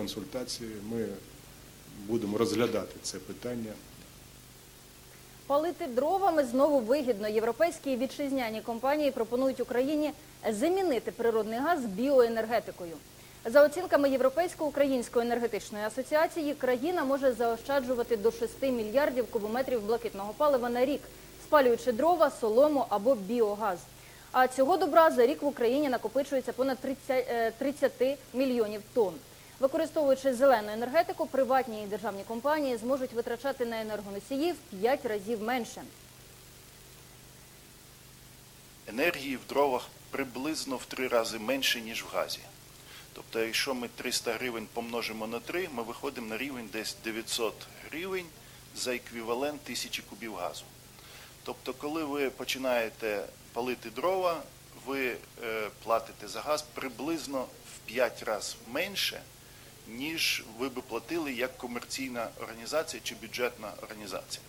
консультації. Ми будемо розглядати це питання. Палити дровами знову вигідно. Європейські вітчизняні компанії пропонують Україні замінити природний газ біоенергетикою. За оцінками Європейсько-української енергетичної асоціації, країна може заощаджувати до 6 мільярдів кубометрів блакитного палива на рік, спалюючи дрова, солому або біогаз. А цього добра за рік в Україні накопичується понад 30, е, 30 мільйонів тонн. Використовуючи зелену енергетику, приватні і державні компанії зможуть витрачати на енергоносії в 5 разів менше. енергії в дровах приблизно в три рази менше, ніж в газі. Тобто, якщо ми 300 гривень помножимо на 3, ми виходимо на рівень десь 900 гривень за еквівалент тисячі кубів газу. Тобто, коли ви починаєте палити дрова, ви е, платите за газ приблизно в 5 разів менше, ніж ви би платили як комерційна організація чи бюджетна організація.